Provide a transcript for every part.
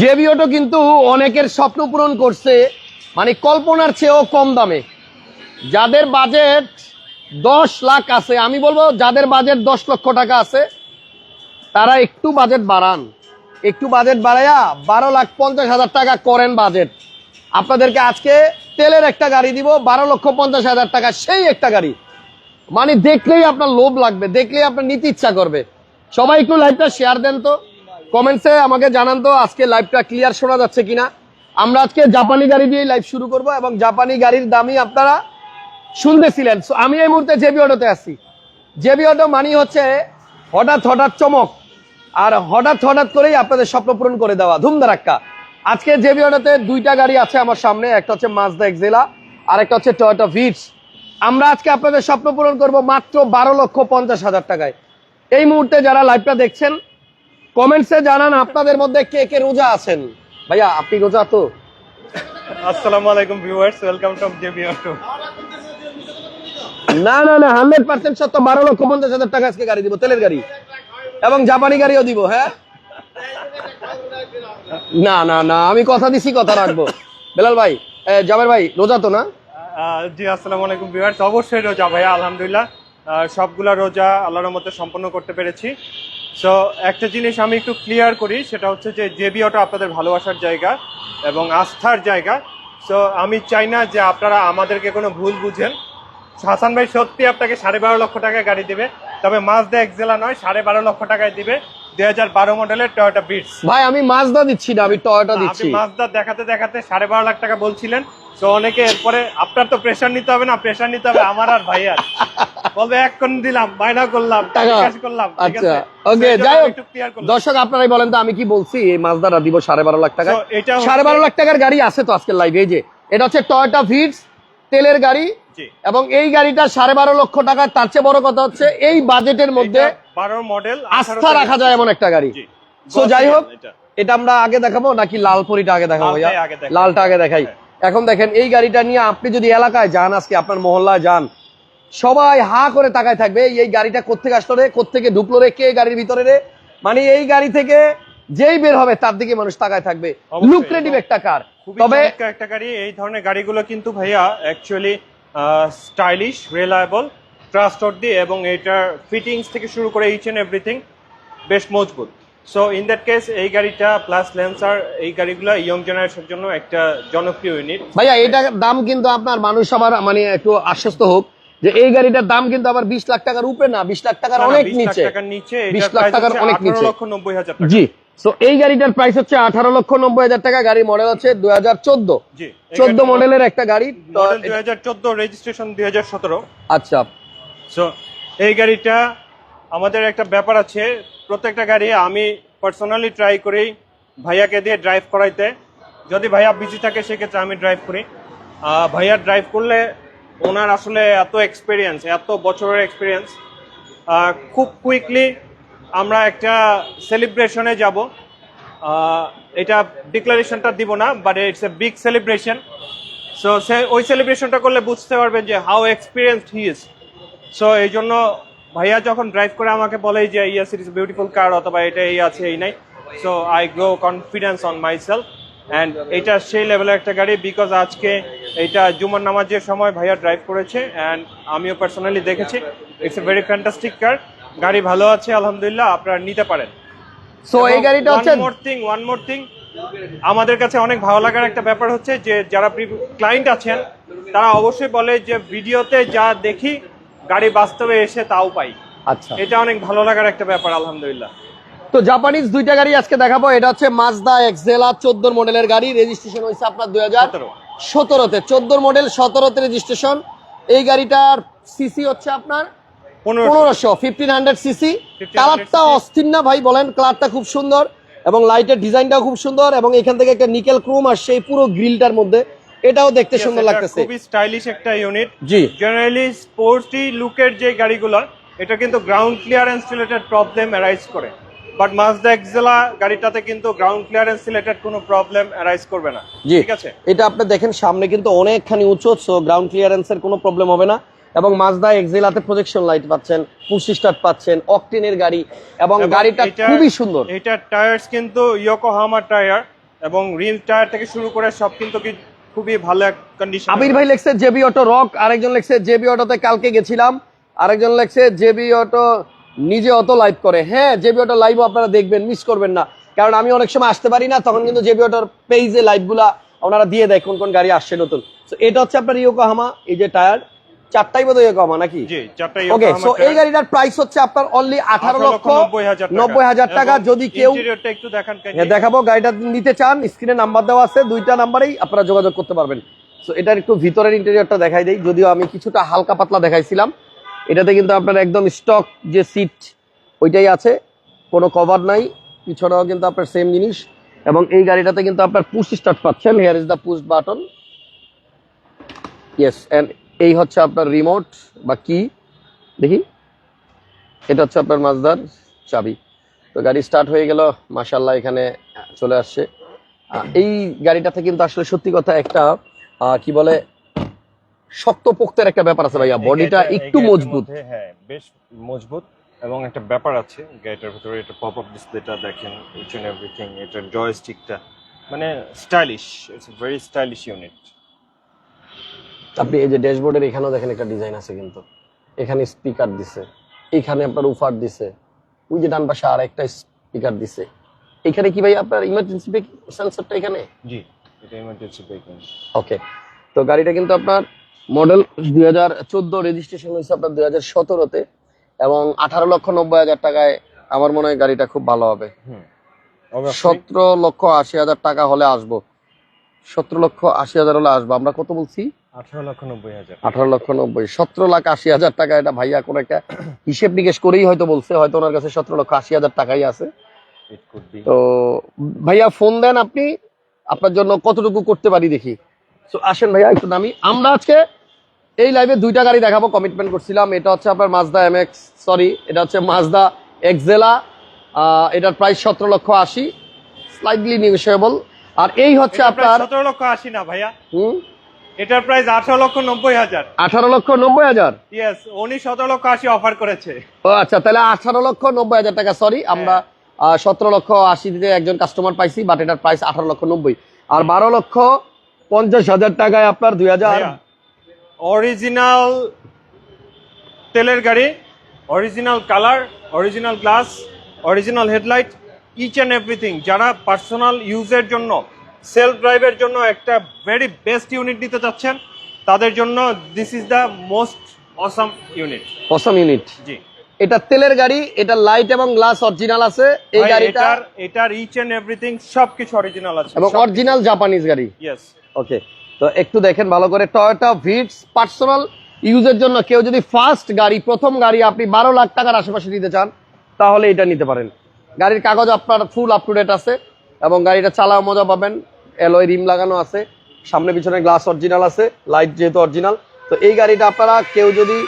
জেবিওটো কিন্তু অনেকের স্বপ্ন পূরণ করছে মানে কল্পনার চেয়েও কম দামে। যাদের বাজেট দশ লাখ আছে, আমি বলব যাদের বাজেট দশ লক্ষ টাকা আছে, তারা একটু বাজেট বাড়ান। একটু বাজেট বাড়াইয়া বারো লাখ পঞ্চাশ হাজার টাকা করেন বাজেট। আপনাদেরকে আজকে তেলের একটা গাড়ি দিব, বারো লক্ষ পঞ্চাশ হাজার টাকা, সেই একটা গাড়ি। মানে দেখলেই আপনার লোভ লাগবে, দেখলেই আপনার নিতে ইচ্ছা করবে। সবাই একটু লাইভটা শেয়ার দেন তো। কমেন্টসে আমাকে জানান তো আজকে লাইভটা ক্লিয়ার শোনা যাচ্ছে কিনা। আমরা আজকে জাপানি গাড়ি দিয়ে লাইভ শুরু করব এবং জাপানি গাড়ির দামই আপনারা শুনতেছিলেন। সো আমি এই মুহূর্তে জেবি অটোতে আছি। জেবি অটো মানি হচ্ছে হঠাৎ হঠাৎ চমক। আর হঠাৎ হঠাৎ করেই আপনাদের স্বপ্ন পূরণ করে দেওয়া। ধুমধারাক্কা আজকে জেবি অটোতে দুইটা গাড়ি আছে আমার সামনে। একটা হচ্ছে মাজদা এক্সেলা আর একটা হচ্ছে টয়োটা ভিটস আমরা আজকে আপনাদের স্বপ্ন পূরণ করব মাত্র বারো লক্ষ পঞ্চাশ হাজার টাকায়। এই মুহূর্তে যারা লাইভটা দেখছেন কমেন্টসে জানান আপনাদের মধ্যে কে কে রোজা আছেন। ভাইয়া আপনি রোজা তো? আসসালামু আলাইকুম viewers welcome to JB auto না না না হান্ড্রেড পার্সেন্ট সত্য। বারো লক্ষ পঞ্চাশ হাজার টাকা আজকে গাড়ি দিব তেলের গাড়ি। এবং জাপানি গাড়িও দিব হ্যাঁ? না না না আমি কথা দিছি কথা রাখব। বেলাল ভাই জাবের ভাই রোজা তো না? জি আসসালামু আলাইকুম ভিউয়ার্স অবশ্যই রোজা ভাইয়া আলহামদুলিল্লাহ। সবগুলা রোজা আল্লাহর মধ্যে সম্পন্ন করতে পেরেছি। সো একটা জিনিস আমি একটু ক্লিয়ার করি সেটা হচ্ছে যে জেবি অটো আপনাদের ভালোবাসার জায়গা এবং আস্থার জায়গা। সো আমি চাই না যে আপনারা আমাদেরকে কোনো ভুল বুঝেন। হাসান ভাই সত্যি আপনাকে সাড়ে বারো লক্ষ টাকায় গাড়ি দিবে তবে মাজদা এক্সেলা নয় সাড়ে বারো লক্ষ টাকায় দিবে দুই হাজার বারো মডেলের টয়োটা বিটস ভাই আমি মাজদা দিচ্ছি না আমি টয়োটা দিচ্ছি। আপনি মাছদা দেখাতে দেখাতে সাড়ে বারো লাখ টাকা বলছিলেন তো অনেকে এরপরে আপনার তো প্রেশার নিতে হবে না প্রেশার নিতে হবে আমার আর ভাইয়ার। বলবে এক কোন দিলাম বায়না করলাম টাকা। করলাম আচ্ছা। ওকে যাই হোক। দর্শক আপনারাই বলেন তো আমি কি বলছি? এই দিব সাড়ে বারো লাখ টাকা। সাড়ে বারো লাখ টাকার গাড়ি আছে তো আজকের লাইভে এই যে। এটা হচ্ছে টয়োটা ভিটস তেলের গাড়ি। এবং এই গাড়িটা সাড়ে বারো লক্ষ টাকা তার চেয়ে বড় কথা হচ্ছে এই বাজেটের মধ্যে 12 মডেল আস্থা রাখা যায় এমন একটা গাড়ি। সো যাই হোক এটা। আমরা আগে দেখাবো নাকি লাল পরিটা আগে দেখাবো। লালটা আগে দেখাই। হ্যাঁ। এখন দেখেন এই গাড়িটা নিয়ে আপনি যদি এলাকায় যান আজকে আপনার মহল্লায় যান সবাই হা করে তাকায় থাকবে এই- গাড়িটা কোত্থেকে আসলো রে কোত্থেকে ঢুকলো রে কে গাড়ির ভিতরে রে? মানে এই গাড়ি থেকে যেই বের হবে তার দিকে মানুষ তাকায় থাকবে। লুক্রেটিভ একটা কার তবে একটা গাড়ি। এই ধরনের গাড়িগুলো কিন্তু ভাইয়া অ্যাকচুয়ালি স্টাইলিশ রিলায়েবল ট্রাস্টওয়ার্দি এবং এটার ফিটিংস থেকে শুরু করে ইচ এন্ড এভরিথিং বেশ মজবুত। সো ইন দ্যাট কেস এই গাড়িটা প্লাস ল্যান্সার এই গাড়িগুলো ইয়ং জেনারেশনের জন্য একটা জনপ্রিয় ইউনিট ভাইয়া এটার দাম কিন্তু আপনার মানুষ আবার মানে একটু আশ্বস্ত হোক যে এই গাড়িটার দাম কিন্তু আবার বিশ লাখ টাকার উপরে না বিশ লাখ টাকার অনেক নিচে। বিশ লাখ টাকার অনেক 18 নিচে লক্ষ নব্বই হাজার জি তো এই গাড়িটার প্রাইস হচ্ছে আঠারো লক্ষ নব্বই হাজার টাকা গাড়ির মডেল হচ্ছে দুই হাজার চোদ্দ। চোদ্দ মডেলের একটা গাড়ি দুই হাজার চোদ্দ রেজিস্ট্রেশন দুই হাজার সতেরো। আচ্ছা। সো এই গাড়িটা আমাদের একটা ব্যাপার আছে প্রত্যেকটা গাড়ি আমি পার্সোনালি ট্রাই করি ভাইয়াকে দিয়ে ড্রাইভ করাইতে। যদি ভাইয়া বিজি থাকে, সেক্ষেত্রে আমি ড্রাইভ করি। ভাইয়া ড্রাইভ করলে ওনার আসলে এত এক্সপিরিয়েন্স এত বছরের এক্সপিরিয়েন্স খুব কুইকলি আমরা একটা সেলিব্রেশনে যাব। এটা ডিক্লারেশনটা দিব না but it's a big celebration so সে, ওই সেলিব্রেশনটা করলে বুঝতে পারবেন যে how experienced he is so এই জন্য ভাইয়া যখন ড্রাইভ করে আমাকে বলে যে ইয়াস ইট ইস বিউটিফুল কার অথবা এটা এই আছে এই নাই so I grow confidence on my self and এটা সেই লেভেলের একটা গাড়ি বিকজ আজকে এটা জুমার নামাজের সময় ভাইয়া ড্রাইভ করেছে অ্যান্ড আমিও পার্সোনালি দেখেছি। It's a very fantastic car গাড়ি ভালো আছে আলহামদুলিল্লাহ আপনারা নিতে পারেন। সো এই গাড়িটা হচ্ছে one more thing one more thing আমাদের কাছে অনেক ভালো লাগার একটা ব্যাপার হচ্ছে যে যারা ক্লায়েন্ট আছেন তারা অবশ্যই বলে যে ভিডিওতে যা দেখি গাড়ি বাস্তবে এসে তাও পাই। আচ্ছা। এটা অনেক ভালো লাগার একটা ব্যাপার আলহামদুলিল্লাহ। তো জাপানিজ দুইটা গাড়ি আজকে দেখাবো এটা হচ্ছে মাজদা এক্সেলা চোদ্দ মডেলের গাড়ি রেজিস্ট্রেশন হয়েছে আপনার দুই হাজার সতেরো। সতেরোতে। চোদ্দ মডেল সতেরোতে রেজিস্ট্রেশন এই গাড়িটার সিসি হচ্ছে আপনার পনেরোশো। ফিফটিন হান্ড্রেড সিসি 1500 কালারটা অস্থির না ভাই বলেন কালারটা খুব সুন্দর এবং লাইটের ডিজাইনটাও খুব সুন্দর এবং এখান থেকে একটা নিকেল ক্রোম আসছে এই পুরো গ্রিলটার মধ্যে। এটাও দেখতে সুন্দর লাগতেছে। খুবই স্টাইলিশ একটা ইউনিট জি। জেনারেলি স্পোর্টি লুকের যে গাড়িগুলো এটা কিন্তু ground clearance related problem arise করে। বাট মাজদা এক্সেলা গাড়িটাতে কিন্তু গ্রাউন্ড ক্লিয়ারেন্স রিলেটেড কোনো প্রবলেম অ্যারাইজ করবে না। ঠিক আছে? এটা আপনি দেখেন সামনে কিন্তু অনেকখানি উঁচু সো গ্রাউন্ড ক্লিয়ারেন্সের কোনো প্রবলেম হবে না। এবং মাজদা এক্সেলাতে প্রজেকশন লাইট পাচ্ছেন পুশ স্টার্ট পাচ্ছেন অকটেনের গাড়ি। এবং গাড়িটা খুবই সুন্দর। এটা টায়ার্স কিন্তু ইয়োকোহামা টায়ার এবং রিম টায়ার থেকে শুরু করে সব কিন্তু কি খুবই ভালো কন্ডিশন আবির ভাই লেখছে জেবি অটো রক, আরেকজন লেখছে জেবি অটোতে কালকে গেছিলাম, আরেকজন লেখছে জেবি অটো নিজে অত লাইভ করে। হ্যাঁ জেবি অটো লাইভ আপনারা দেখবেন মিস করবেন না। কারণ আমি অনেক সময় আসতে পারি না, তখন কিন্তু জেবি অটোর পেজে লাইভগুলা ওনারা দিয়ে দেয়, কোন কোন গাড়ি আসছে নতুন। তো এটা হচ্ছে আপনার ইয়োকোহামা এই যে টায়ার চারটাই বোধ কমা নাকি? ওকে সো এই গাড়িটার প্রাইস হচ্ছে আপনার অনলি আঠারো লক্ষ নব্বই হাজার টাকা। যদি কেউ দেখান হ্যাঁ, দেখাবো। গাড়িটা নিতে চান স্ক্রিনে নাম্বার দেওয়া আছে দুইটা নাম্বারেই আপনারা যোগাযোগ করতে পারবেন। সো এটার একটু ভিতরের ইন্টেরিয়রটা দেখাই দেই। যদিও আমি কিছুটা হালকা পাতলা দেখাইছিলাম। এটাতে কিন্তু আপনার একদম স্টক যে সিট ওইটাই আছে। কোনো কভার নাই। পিছনেও কিন্তু আপনার সেম জিনিস। এবং এই গাড়িটাতে কিন্তু আপনার পুশ স্টার্ট পাচ্ছেন। Here is the push button yes and এই হচ্ছে আপনার রিমোট বা কি দেখি। এটা হচ্ছে আপনার মাজদার চাবি। তো গাড়ি স্টার্ট হয়ে গেল মাশাল্লাহ এখানে চলে আসছে। এই গাড়িটাতে কিন্তু আসলে সত্যি কথা একটা কি বলে শক্ত পোক্তের একটা ব্যাপার আছে ভাইয়া। বডিটা একটু মজবুত। হ্যাঁ বেশ মজবুত এবং একটা ব্যাপার আছে। গাড়িটার ভিতরে এটা পপ আপ ডিসপ্লেটা দেখেন ইচ এন্ড এভরিথিং এটা জয়স্টিকটা মানে stylish it's very stylish unit আপনি এই যে ড্যাশবোর্ডের এখানেও দেখেন একটা ডিজাইন আছে কিন্তু। এখানে স্পিকার দিছে। এখানে আপনার উফার দিছে। ওই যে ডান পাশে আর একটা স্পিকার দিছে। এখানে কি ভাই আপনার ইমার্জেন্সি ব্রেক সেন্সরটা এখানে? জি এটা ইমার্জেন্সি ব্রেকিং ওকে তো গাড়িটা কিন্তু আপনার মডেল দুই হাজার চোদ্দ রেজিস্ট্রেশন হয়েছে আপনার দুই হাজার সতেরোতে এবং আঠারো লক্ষ নব্বই হাজার টাকায় আমার মনে হয় গাড়িটা খুব ভালো হবে। হুম। সতেরো লক্ষ আশি হাজার টাকা হলে আসব। সতেরো লক্ষ আশি হাজার হলে আসব। আমরা কত বলছি? আঠারো লক্ষ নব্বই হাজার। আঠারো লক্ষ নব্বই। সতেরো লাখ আশি হাজার টাকা এটা ভাইয়া কোনো একটা হিসেব নিকেশ করেই হয়তো বলছে হয়তো ওনার কাছে সতেরো লক্ষ আশি হাজার টাকাই আছে। তো ভাইয়া ফোন দেন আপনি আপনার জন্য কতটুকু করতে পারি দেখি। তো আসেন ভাইয়া একটু নামি। আমরা আজকে এই লাইভে দুইটা গাড়ি দেখাবো কমিটমেন্ট করছিলাম। এটা হচ্ছে আপনার মাজদা এম এক্স সরি এটা হচ্ছে মাজদা এক্সেলা এটার প্রাইস সতেরো লক্ষ আশি স্লাইডলি নিউসেবল আর এই হচ্ছে আপনার সতেরো লক্ষ আশি না ভাইয়া। হুম? এটার প্রাইস আঠারো লক্ষ নব্বই হাজার। আঠারো লক্ষ নব্বই হাজার? ইয়েস উনি সতেরো লক্ষ আশি অফার করেছে। ও আচ্ছা তাহলে আঠারো লক্ষ নব্বই হাজার টাকা সরি আমরা সতেরো লক্ষ আশি দিতে একজন কাস্টমার পাইছি বাট এটার প্রাইস আঠারো লক্ষ নব্বই। আর বারো লক্ষ পঞ্চাশ হাজার টাকায় আপনার দুই হাজার। অরিজিনাল তেলের গাড়ি original colour original glass original headlight each and everything যারা পার্সোনাল ইউজের জন্য সেলফ ড্রাইভের জন্য একটা ভেরি বেস্ট ইউনিট নিতে চাচ্ছেন তাদের জন্য this is the most awesome unit awesome unit জি। এটা তেলের গাড়ি এটা লাইট এবং গ্লাস অরিজিনাল আছে এই ভাই, গাড়িটা এটার ইচ অ্যান্ড এভরিথিং সবকিছু অরিজিনাল আছে এবং অরিজিনাল জাপানিজ গাড়ি। ইয়েস ওকে তো একটু দেখেন ভালো করে টয়োটা ভিটস পার্সোনাল ইউজের জন্য কেউ যদি ফার্স্ট গাড়ি প্রথম গাড়ি আপনি বারো লাখ টাকার আশেপাশে নিতে চান তাহলে এটা নিতে পারেন। গাড়ির কাগজ আপনার ফুল আপ টু ডেট আছে এবং গাড়িটা চালাও মজা পাবেন অ্যালয় রিম লাগানো আছে সামনে পিছনে গ্লাস অরিজিনাল আছে লাইট যেহেতু অরিজিনাল তো এই গাড়িটা আপনারা কেউ যদি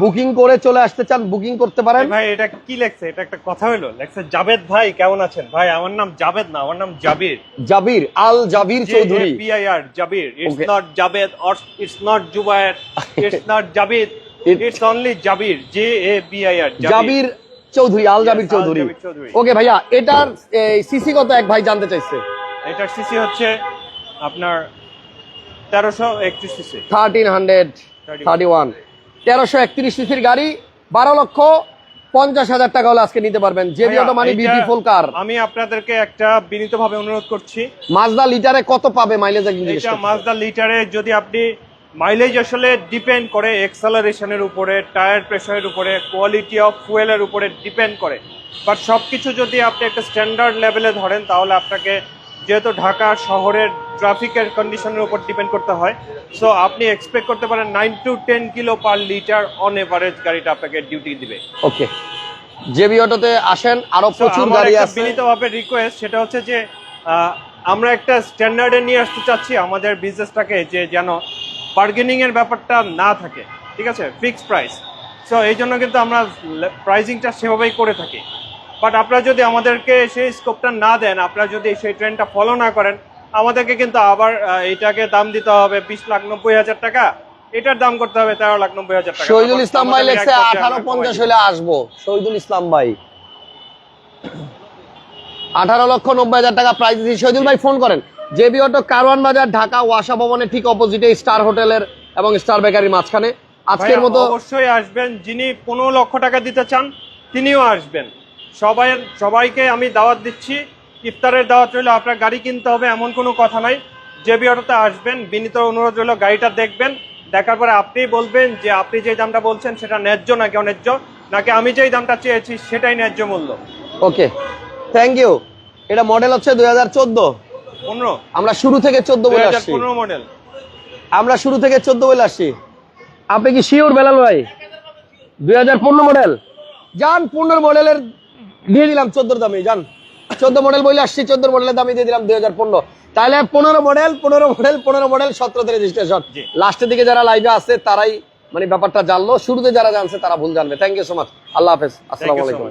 বুকিং করে চলে আসতে চান বুকিং করতে পারেন। ভাই এটা কি লেখছে? এটা একটা কথা হলো লেখছে জাবেদ ভাই কেমন আছেন? ভাই আমার নাম জাবেদ না আমার নাম Jabir. Jabir Al Jabir Chowdhury. PIR Jabir it's. Not Jabed or it's not Zubair it's not Jabid it's only Jabir J A B I R Jabir Chowdhury Al Jabir Chowdhury. Okay ভাইয়া এটার সিসি কত এক ভাই জানতে চাইছে? এটার সিসি হচ্ছে আপনার তেরোশো একত্রিশ CC thirteen hundred thirty one তেরোশো একত্রিশ সিসির গাড়ি বারো লক্ষ পঞ্চাশ হাজার টাকা হলে আজকে নিতে পারবেন। জেবি অটো মানে বিউটিফুল কার আমি আপনাদেরকে একটা বিনীতভাবে অনুরোধ করছি। মাজদা লিটারে কত পাবে মাইলেজ একদিন মাজদা লিটারে যদি আপনি মাইলেজ আসলে ডিপেন্ড করে এক্সেলারেশনের উপরে টায়ার প্রেশারের উপরে কোয়ালিটি অফ ফুয়েলের উপরে ডিপেন্ড করে। বাট সব কিছু যদি আপনি একটা স্ট্যান্ডার্ড লেভেলে ধরেন তাহলে আপনাকে যেহেতু ঢাকা শহরের ট্রাফিকের কন্ডিশনের উপর ডিপেন্ড করতে হয় সো আপনি এক্সপেক্ট করতে পারেন nine to ten kilo per litre on average গাড়িটা আপনাকে ডিউটি দিবে। ওকে জেবি অটোতে আসেন আরও So, প্রচুর গাড়ি আছে। বিনীতভাবে রিকোয়েস্ট সেটা হচ্ছে যে আমরা একটা স্ট্যান্ডার্ডে নিয়ে আসতে চাচ্ছি আমাদের বিজনেসটাকে যে যেন বার্গেনিং এর ব্যাপারটা না থাকে ঠিক আছে? ফিক্স প্রাইস সো এই জন্য কিন্তু আমরা প্রাইজিংটা সেভাবেই করে থাকি। বাট আপনারা যদি আমাদেরকে সেই স্কোপটা না দেন আপনারা যদি সেই ট্রেন্ডটা ফলো না করেন আমাদেরকে কিন্তু আবার আহ, এইটাকে দাম দিতে হবে বিশ লাখ নব্বই হাজার টাকা। এটার দাম করতে হবে তেরো লাখ নব্বই হাজার টাকা। শহীদুল ইসলাম ভাই লেখছে আঠারো পঞ্চাশ হলে আসব। শহীদুল ইসলাম ভাই। আঠারো লক্ষ নব্বই হাজার টাকা প্রাইস দিচ্ছি শহীদুল ভাই ফোন করেন। জেবি অটো কারওয়ান বাজার ঢাকা ওয়াসা ভবনের ঠিক অপোজিটে স্টার হোটেলের এবং স্টার বেকারির মাঝখানে। আজকের মতো অবশ্যই আসবেন। যিনি পনেরো লক্ষ টাকা দিতে চান তিনিও আসবেন। সবাই সবাইকে আমি দাওয়াত দিচ্ছি। ইফতারের দাওয়াত রইল আপনার গাড়ি কিনতে হবে এমন কোনো কথা নাই। যে অটোতে আসবেন বিনীত অনুরোধ রইল গাড়িটা দেখবেন। দেখার পরে আপনি বলবেন যে আপনি যে দামটা বলছেন সেটা ন্যায্য নাকি অন্যায্য? নাকি আমি যেই দামটা চেয়েছি সেটাই ন্যায্য মূল্য? ওকে থ্যাংক ইউ এটা মডেল হচ্ছে দুই হাজার চোদ্দ। আমরা শুরু থেকে চোদ্দ বলে আসছি। মডেল আমরা শুরু থেকে চোদ্দ বলে আসছি। আপনি কি শিওর বেলাল ভাই? দুই হাজার পনেরো মডেল যান পনেরো মডেলের দিয়ে দিলাম চোদ্দোর দামে যান। চোদ্দ মডেল বলে আসছি চোদ্দ মডেলের দামে দিয়ে দিলাম দুই হাজার পনেরো। তাহলে পনেরো মডেল পনেরো মডেল পনেরো মডেল সতেরোতে রেজিস্ট্রেশন লাস্টের দিকে যারা লাইভে আছে তারাই মানে ব্যাপারটা জানলো। শুরুতে যারা জানছে তারা ভুল জানবে। থ্যাংক ইউ সো মাচ আল্লাহ হাফেজ। আসসালামু আলাইকুম। much.